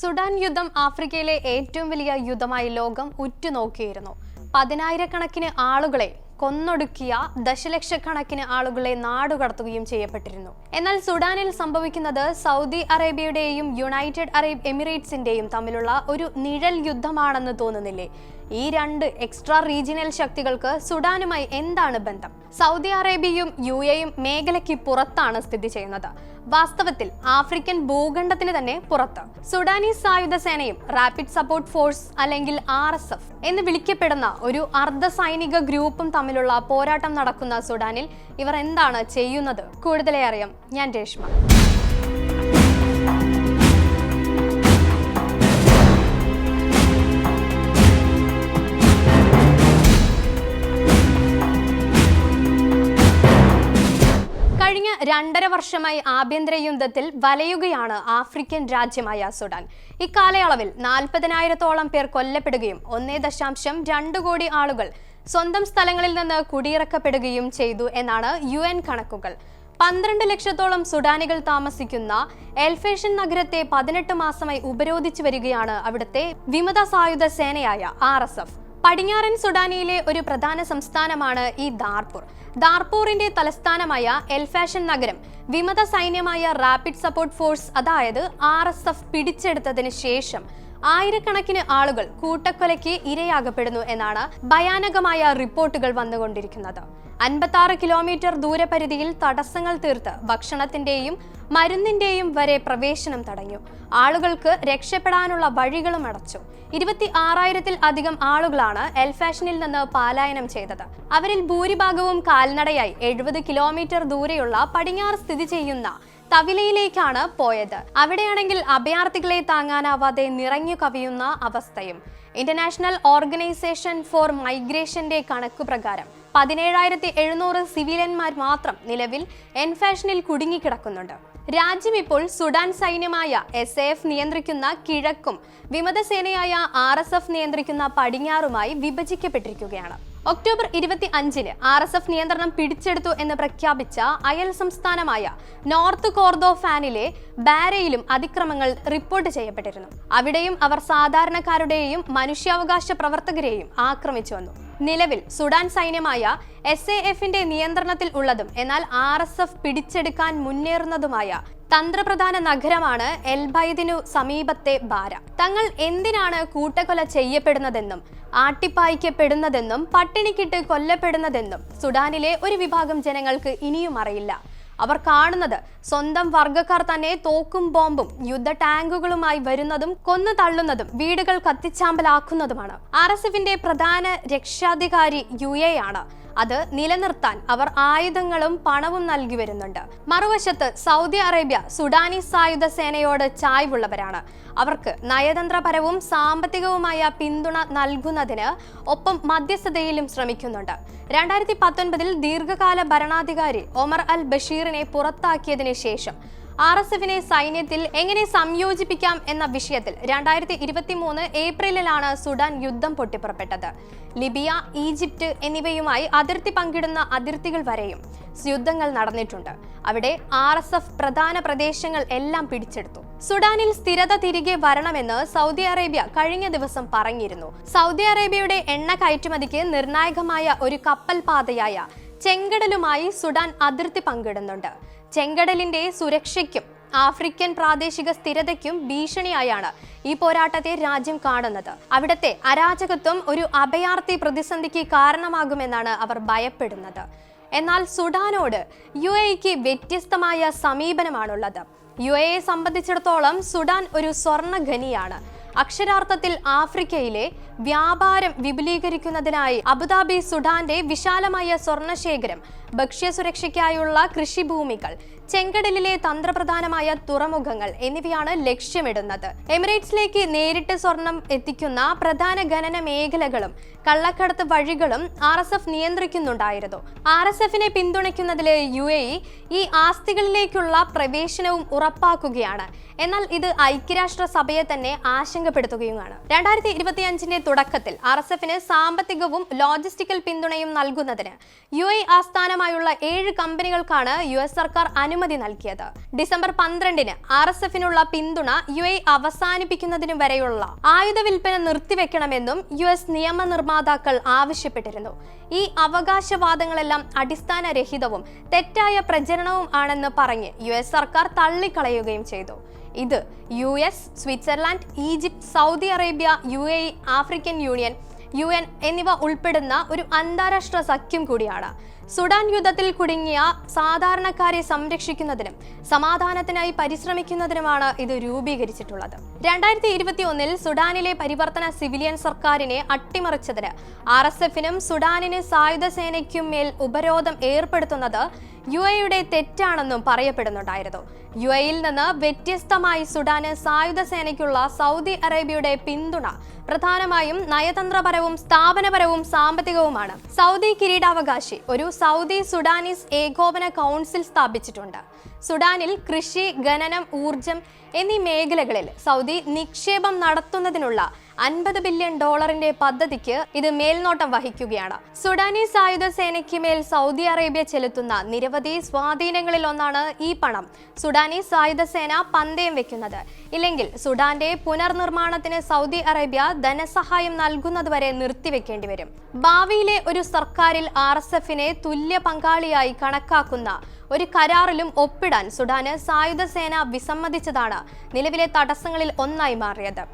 Sudan യുദ്ധം ആഫ്രിക്കയിലെ ഏറ്റവും വലിയ യുദ്ധമായി ലോകം ഉറ്റുനോക്കിയിരുന്നു. പതിനായിരക്കണക്കിന് ആളുകളെ കൊന്നൊടുക്കിയ ദശലക്ഷക്കണക്കിന് ആളുകളെ നാടുകടത്തുകയും ചെയ്യപ്പെട്ടിരുന്നു. എന്നാൽ സുഡാനിൽ സംഭവിക്കുന്നത് സൗദി അറേബ്യയുടെയും യുണൈറ്റഡ് അറബ് എമിറേറ്റ്സിന്റെയും തമ്മിലുള്ള ഒരു നിഴൽ യുദ്ധമാണെന്ന് തോന്നുന്നില്ലേ? ഈ രണ്ട് എക്സ്ട്രാ റീജിയണൽ ശക്തികൾക്ക് സുഡാനുമായി എന്താണ് ബന്ധം? സൗദി അറേബ്യയും യു എയും മേഖലയ്ക്ക് പുറത്താണ് സ്ഥിതി ചെയ്യുന്നത്. വാസ്തവത്തിൽ ആഫ്രിക്കൻ ഭൂഖണ്ഡത്തിന് തന്നെ പുറത്ത്. സുഡാനീസ് സായുധ സേനയും റാപ്പിഡ് സപ്പോർട്ട് ഫോഴ്സ് അല്ലെങ്കിൽ ആർ എസ് എഫ് എന്ന് വിളിക്കപ്പെടുന്ന ഒരു അർദ്ധ സൈനിക ഗ്രൂപ്പും തമ്മിലുള്ള പോരാട്ടം നടക്കുന്ന സുഡാനിൽ ഇവർ എന്താണ് ചെയ്യുന്നത്? കൂടുതലേ അറിയാം. ഞാൻ രേഷ്മ. രണ്ടര വർഷമായി ആഭ്യന്തര യുദ്ധത്തിൽ വലയുകയാണ് ആഫ്രിക്കൻ രാജ്യമായ സുഡാൻ. ഇക്കാലയളവിൽ നാൽപ്പതിനായിരത്തോളം പേർ കൊല്ലപ്പെടുകയും ഒന്നേ ദശാംശം രണ്ട് കോടി ആളുകൾ സ്വന്തം സ്ഥലങ്ങളിൽ നിന്ന് കുടിയിറക്കപ്പെടുകയും ചെയ്തു എന്നാണ് യു കണക്കുകൾ. പന്ത്രണ്ട് ലക്ഷത്തോളം സുഡാനികൾ താമസിക്കുന്ന എൽഫേഷൻ നഗരത്തെ പതിനെട്ട് മാസമായി ഉപരോധിച്ചു വരികയാണ് അവിടുത്തെ വിമത സായുധ സേനയായ ആർ പടിഞ്ഞാറൻ സുഡാനിയിലെ ഒരു പ്രധാന സംസ്ഥാനമാണ് ഈ ദാർപൂർ. ദാർപൂറിന്റെ തലസ്ഥാനമായ എൽഫാഷൻ നഗരം വിമത സൈന്യമായ റാപ്പിഡ് സപ്പോർട്ട് ഫോഴ്സ് അതായത് ആർ പിടിച്ചെടുത്തതിന് ശേഷം ആയിരക്കണക്കിന് ആളുകൾ കൂട്ടക്കൊലയ്ക്ക് ഇരയാകപ്പെടുന്നു എന്നാണ് ഭയാനകമായ റിപ്പോർട്ടുകൾ വന്നുകൊണ്ടിരിക്കുന്നത്. അൻപത്തി ആറ് കിലോമീറ്റർ ദൂരപരിധിയിൽ തടസ്സങ്ങൾ തീർത്ത് ഭക്ഷണത്തിന്റെയും മരുന്നിന്റെയും വരെ പ്രവേശനം തടഞ്ഞു. ആളുകൾക്ക് രക്ഷപ്പെടാനുള്ള വഴികളും അടച്ചു. ഇരുപത്തി ആറായിരത്തിൽ അധികം ആളുകളാണ് എൽഫാഷനിൽ നിന്ന് പാലായനം ചെയ്തത്. അവരിൽ ഭൂരിഭാഗവും കാൽനടയായി എഴുപത് കിലോമീറ്റർ ദൂരെയുള്ള പടിഞ്ഞാറ് സ്ഥിതി ചെയ്യുന്ന തവിലയിലേക്കാണ് പോയത്. അവിടെയാണെങ്കിൽ അഭയാർത്ഥികളെ താങ്ങാനാവാതെ നിറഞ്ഞു കവിയുന്ന അവസ്ഥയും. ഇന്റർനാഷണൽ ഓർഗനൈസേഷൻ ഫോർ മൈഗ്രേഷന്റെ കണക്ക് പ്രകാരം പതിനേഴായിരത്തി എഴുന്നൂറ് സിവിലിയന്മാർ മാത്രം നിലവിൽ എൻഫാഷനിൽ കുടുങ്ങിക്കിടക്കുന്നുണ്ട്. രാജ്യം ഇപ്പോൾ സുഡാൻ സൈന്യമായ എസ് എഫ് നിയന്ത്രിക്കുന്ന കിഴക്കും വിമതസേനയായ ആർ എസ് എഫ് നിയന്ത്രിക്കുന്ന പടിഞ്ഞാറുമായി വിഭജിക്കപ്പെട്ടിരിക്കുകയാണ്. ഒക്ടോബർ ഇരുപത്തി അഞ്ചിന് ആർ എസ് എഫ് നിയന്ത്രണം പിടിച്ചെടുത്തു എന്ന് പ്രഖ്യാപിച്ച അയൽ സംസ്ഥാനമായ നോർത്ത് കോർദോഫാനിലെ ബാരയിലും അതിക്രമങ്ങൾ റിപ്പോർട്ട് ചെയ്യപ്പെട്ടിരുന്നു. അവിടെയും അവർ സാധാരണക്കാരുടെയും മനുഷ്യാവകാശ പ്രവർത്തകരെയും ആക്രമിച്ചു വന്നു. നിലവിൽ സുഡാൻ സൈന്യമായ എസ് എ എഫിന്റെ നിയന്ത്രണത്തിൽ ഉള്ളതും എന്നാൽ ആർ എസ് എഫ് പിടിച്ചെടുക്കാൻ മുന്നേറുന്നതുമായ തന്ത്രപ്രധാന നഗരമാണ് എൽബൈദിനു സമീപത്തെ ബാര. തങ്ങൾ എന്തിനാണ് കൂട്ടക്കൊല ചെയ്യപ്പെടുന്നതെന്നും ആട്ടിപ്പായിക്കപ്പെടുന്നതെന്നും പട്ടിണിക്കിട്ട് കൊല്ലപ്പെടുന്നതെന്നും സുഡാനിലെ ഒരു വിഭാഗം ജനങ്ങൾക്ക് ഇനിയും അറിയില്ല. അവർ കാണുന്നത് സ്വന്തം വർഗക്കാർ തന്നെ തോക്കും ബോംബും യുദ്ധ ടാങ്കുകളുമായി വരുന്നതും കൊന്നു തള്ളുന്നതും വീടുകൾ കത്തിച്ചാമ്പലാക്കുന്നതുമാണ്. ആർ എസ് എഫിന്റെ പ്രധാന രക്ഷാധികാരി യു എ ആണ്. അത് നിലനിർത്താൻ അവർ ആയുധങ്ങളും പണവും നൽകി വരുന്നുണ്ട്. മറുവശത്ത് സൗദി അറേബ്യ സുഡാനി സായുധ സേനയോട് ചായ്വുള്ളവരാണ്. അവർക്ക് നയതന്ത്രപരവും സാമ്പത്തികവുമായ പിന്തുണ നൽകുന്നതിന് ഒപ്പം മധ്യസ്ഥതയിലും ശ്രമിക്കുന്നുണ്ട്. രണ്ടായിരത്തി പത്തൊൻപതിൽ ദീർഘകാല ഭരണാധികാരി ഒമർ അൽ ബഷീറിനെ പുറത്താക്കിയതിനു ശേഷം ആർ എസ് എഫിനെ സൈന്യത്തിൽ എങ്ങനെ സംയോജിപ്പിക്കാം എന്ന വിഷയത്തിൽ രണ്ടായിരത്തി ഇരുപത്തി മൂന്ന് ഏപ്രിലിലാണ് സുഡാൻ യുദ്ധം പൊട്ടിപ്പുറപ്പെട്ടത്. ലിബിയ ഈജിപ്റ്റ് എന്നിവയുമായി അതിർത്തി പങ്കിടുന്ന അതിർത്തികൾ വരെയും യുദ്ധങ്ങൾ നടന്നിട്ടുണ്ട്. അവിടെ ആർ എസ് എഫ് പ്രധാന പ്രദേശങ്ങൾ എല്ലാം പിടിച്ചെടുത്തു. സുഡാനിൽ സ്ഥിരത തിരികെ വരണമെന്ന് സൗദി അറേബ്യ കഴിഞ്ഞ ദിവസം പറഞ്ഞിരുന്നു. സൗദി അറേബ്യയുടെ എണ്ണ കയറ്റുമതിക്ക് നിർണായകമായ ഒരു കപ്പൽ പാതയായ ചെങ്കടലുമായി സുഡാൻ അതിർത്തി പങ്കിടുന്നുണ്ട്. ചെങ്കടലിന്റെ സുരക്ഷയ്ക്കും ആഫ്രിക്കൻ പ്രാദേശിക സ്ഥിരതയ്ക്കും ഭീഷണിയായാണ് ഈ പോരാട്ടത്തെ രാജ്യം കാണുന്നത്. അവിടത്തെ അരാജകത്വം ഒരു അഭയാർത്ഥി പ്രതിസന്ധിക്ക് കാരണമാകുമെന്നാണ് അവർ ഭയപ്പെടുന്നത്. എന്നാൽ സുഡാനോട് യു എക്ക് വ്യത്യസ്തമായ സമീപനമാണുള്ളത്. യു എയെ സംബന്ധിച്ചിടത്തോളം സുഡാൻ ഒരു സ്വർണ ഖനിയാണ്. അക്ഷരാർത്ഥത്തിൽ ആഫ്രിക്കയിലെ വ്യാപാരം വിപുലീകരിക്കുന്നതിനായി അബുദാബി സുഡാന്റെ വിശാലമായ സ്വർണശേഖരം ഭക്ഷ്യസുരക്ഷയ്ക്കായുള്ള കൃഷിഭൂമികൾ ചെങ്കടലിലെ തന്ത്രപ്രധാനമായ തുറമുഖങ്ങൾ എന്നിവയാണ് ലക്ഷ്യമിടുന്നത്. എമിറേറ്റ്സിലേക്ക് നേരിട്ട് സ്വർണം എത്തിക്കുന്ന പ്രധാന ഖനന മേഖലകളും കള്ളക്കടത്ത് വഴികളും ആർ എസ് എഫ് നിയന്ത്രിക്കുന്നുണ്ടായിരുന്നു. ആർ എസ് എഫിനെ പിന്തുണയ്ക്കുന്നതിലെ യു എ ഈ ആസ്തികളിലേക്കുള്ള പ്രവേശനവും ഉറപ്പാക്കുകയാണ്. എന്നാൽ ഇത് ഐക്യരാഷ്ട്ര സഭയെ തന്നെ ആശങ്കപ്പെടുത്തുകയുമാണ്. രണ്ടായിരത്തി ഇരുപത്തിയഞ്ചിന്റെ തുടക്കത്തിൽ ആർ എസ് എഫിന് സാമ്പത്തികവും ലോജിസ്റ്റിക്കൽ പിന്തുണയും നൽകുന്നതിന് യു എ ആസ്ഥാനമായുള്ള ഏഴ് കമ്പനികൾക്കാണ് യു എസ് സർക്കാർ അനു അനുമതി നൽകിയത്. ഡിസംബർ പന്ത്രണ്ടിന് ആർ എസ് എഫിനുള്ള പിന്തുണ യു എ അവസാനിപ്പിക്കുന്നതിനു വരെയുള്ള ആയുധ വിൽപ്പന നിർത്തിവെക്കണമെന്നും യു എസ് നിയമനിർമ്മാതാക്കൾ ആവശ്യപ്പെട്ടിരുന്നു. ഈ അവകാശവാദങ്ങളെല്ലാം അടിസ്ഥാനരഹിതവും തെറ്റായ പ്രചരണവും ആണെന്ന് പറഞ്ഞ് യു എസ് സർക്കാർ തള്ളിക്കളയുകയും ചെയ്തു. ഇത് U S Switzerland Egypt Saudi Arabia U A African Union U N എന്നിവ ഉൾപ്പെടുന്ന ഒരു അന്താരാഷ്ട്ര സഖ്യം കൂടിയാണ്. സുഡാൻ യുദ്ധത്തിൽ കുടുങ്ങിയ സാധാരണക്കാരെ സംരക്ഷിക്കുന്നതിനും സമാധാനത്തിനായി പരിശ്രമിക്കുന്നതിനുമാണ് ഇത് രൂപീകരിച്ചിട്ടുള്ളത്. രണ്ടായിരത്തി ഇരുപത്തി ഒന്നിൽ സുഡാനിലെ പരിവർത്തന സിവിലിയൻ സർക്കാരിനെ അട്ടിമറിച്ചതിന് ആർ എസ് എഫിനും സുഡാനിന് സായുധ സേനയ്ക്കും മേൽ ഉപരോധം ഏർപ്പെടുത്തുന്നത് യു എയുടെ തെറ്റാണെന്നും പറയപ്പെടുന്നുണ്ടായിരുന്നു. യു എയിൽ നിന്ന് വ്യത്യസ്തമായി സുഡാന് സായുധ സേനയ്ക്കുള്ള സൗദി അറേബ്യയുടെ പിന്തുണ പ്രധാനമായും നയതന്ത്രപരവും സ്ഥാപനപരവും സാമ്പത്തികവുമാണ്. സൗദി കിരീടാവകാശി ഒരു സൗദി സുഡാനീസ് ഏകോപന കൗൺസിൽ സ്ഥാപിച്ചിട്ടുണ്ട്. സുഡാനിൽ കൃഷി ഖനനം ഊർജം എന്നീ മേഖലകളിൽ സൗദി നിക്ഷേപം നടത്തുന്നതിനുള്ള അൻപത് ബില്യൺ ഡോളറിന്റെ പദ്ധതിക്ക് ഇത് മേൽനോട്ടം വഹിക്കുകയാണ്. സുഡാനീസ് സായുധ സേനയ്ക്ക് മേൽ സൗദി അറേബ്യ ചെലുത്തുന്ന നിരവധി സ്വാധീനങ്ങളിൽ ഒന്നാണ് ഈ പണം. സുഡാനീസ് സായുധ സേന പന്തയം വെക്കുന്നത്. ഇല്ലെങ്കിൽ സുഡാന്റെ പുനർനിർമ്മാണത്തിന് സൗദി അറേബ്യ ധനസഹായം നൽകുന്നതുവരെ നിർത്തിവെക്കേണ്ടി വരും. ഭാവിയിലെ ഒരു സർക്കാരിൽ ആർ എസ് എഫിനെ തുല്യ പങ്കാളിയായി കണക്കാക്കുന്ന ഒരു കരാറിലും ഒപ്പിടാൻ സുഡാന് സായുധ സേന വിസമ്മതിച്ചതാണ് നിലവിലെ തടസ്സങ്ങളിൽ ഒന്നായി മാറിയത്.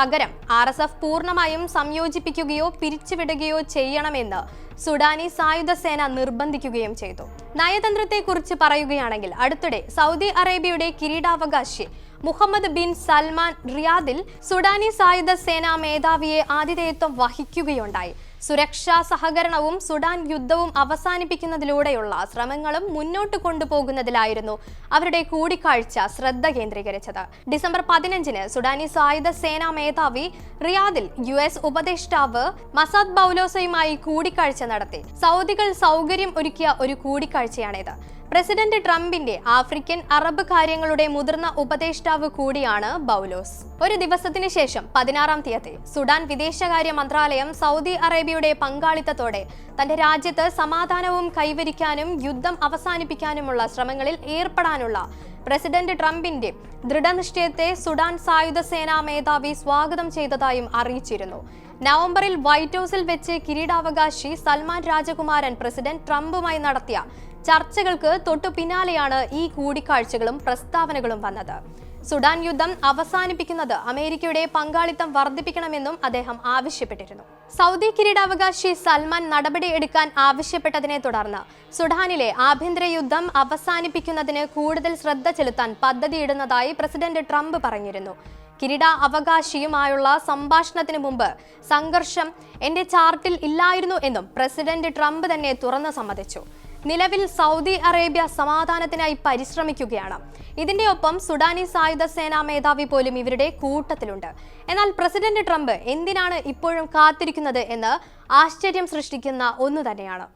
പകരം ആർ എസ് എഫ് പൂർണമായും സംയോജിപ്പിക്കുകയോ പിരിച്ചുവിടുകയോ ചെയ്യണമെന്ന് സുഡാനി സായുധ സേന നിർബന്ധിക്കുകയും ചെയ്തു. നയതന്ത്രത്തെക്കുറിച്ച് പറയുകയാണെങ്കിൽ അടുത്തിടെ സൗദി അറേബ്യയുടെ കിരീടാവകാശി മുഹമ്മദ് ബിൻ സൽമാൻ റിയാദിൽ സുഡാനി സായുധ സേനാ മേധാവിയെ ആതിഥേയത്വം വഹിക്കുകയുണ്ടായി. സുരക്ഷാ സഹകരണവും സുഡാൻ യുദ്ധവും അവസാനിപ്പിക്കുന്നതിലൂടെയുള്ള ശ്രമങ്ങളും മുന്നോട്ട് കൊണ്ടുപോകുന്നതിലായിരുന്നു അവരുടെ കൂടിക്കാഴ്ച ശ്രദ്ധ കേന്ദ്രീകരിച്ചത്. ഡിസംബർ പതിനഞ്ചിന് സുഡാനി സായുധ സേനാ മേധാവി റിയാദിൽ യു എസ് ഉപദേഷ്ടാവ് മസാദ് ബൗലോസയുമായി കൂടിക്കാഴ്ച നടത്തി. സൗദികൾ സൗകര്യം ഒരുക്കിയ ഒരു കൂടിക്കാഴ്ചയാണിത്. പ്രസിഡന്റ് ട്രംപിന്റെ ആഫ്രിക്കൻ അറബ് കാര്യങ്ങളുടെ മുതിർന്ന ഉപദേഷ്ടാവ് കൂടിയാണ് ബൗലോസ് ഒരു ദിവസത്തിന് ശേഷം പതിനാറാം തീയതി സുഡാൻ വിദേശകാര്യ മന്ത്രാലയം സൗദി അറേബ്യയുടെ പങ്കാളിത്തത്തോടെ തന്റെ രാജ്യത്ത് സമാധാനവും കൈവരിക്കാനും യുദ്ധം അവസാനിപ്പിക്കാനുമുള്ള ശ്രമങ്ങളിൽ ഏർപ്പെടാനുള്ള പ്രസിഡന്റ് ട്രംപിന്റെ ദൃഢനിശ്ചയത്തെ സുഡാൻ സായുധ സേനാ മേധാവി സ്വാഗതം ചെയ്തതായും അറിയിച്ചിരുന്നു. നവംബറിൽ വൈറ്റ് ഹൌസിൽ വെച്ച് കിരീടാവകാശി സൽമാൻ രാജകുമാരൻ പ്രസിഡന്റ് ട്രംപുമായി നടത്തിയ ചർച്ചകൾക്ക് തൊട്ടു പിന്നാലെയാണ് ഈ കൂടിക്കാഴ്ചകളും പ്രസ്താവനകളും വന്നത്. സുഡാൻ യുദ്ധം അവസാനിപ്പിക്കുന്നത് അമേരിക്കയുടെ പങ്കാളിത്തം വർദ്ധിപ്പിക്കണമെന്നും അദ്ദേഹം ആവശ്യപ്പെട്ടിരുന്നു. സൗദി കിരീടാവകാശി സൽമാൻ നടപടി എടുക്കാൻ ആവശ്യപ്പെട്ടതിനെ തുടർന്ന് സുഡാനിലെ ആഭ്യന്തര യുദ്ധം അവസാനിപ്പിക്കുന്നതിന് കൂടുതൽ ശ്രദ്ധ ചെലുത്താൻ പദ്ധതിയിടുന്നതായി പ്രസിഡന്റ് ട്രംപ് പറഞ്ഞിരുന്നു. കിരീട അവകാശിയുമായുള്ള സംഭാഷണത്തിന് മുമ്പ് സംഘർഷം എന്റെ ചാർട്ടിൽ ഇല്ലായിരുന്നു എന്നും പ്രസിഡന്റ് ട്രംപ് തന്നെ തുറന്നു സമ്മതിച്ചു. നിലവിൽ സൗദി അറേബ്യ സമാധാനത്തിനായി പരിശ്രമിക്കുകയാണ്. ഇതിന്റെ ഒപ്പം സുഡാനി സായുധ സേനാ മേധാവി പോലും ഇവരുടെ കൂട്ടത്തിലുണ്ട്. എന്നാൽ പ്രസിഡന്റ് ട്രംപ് എന്തിനാണ് ഇപ്പോഴും കാത്തിരിക്കുന്നത് എന്ന് ആശ്ചര്യം സൃഷ്ടിക്കുന്ന ഒന്നു തന്നെയാണ്.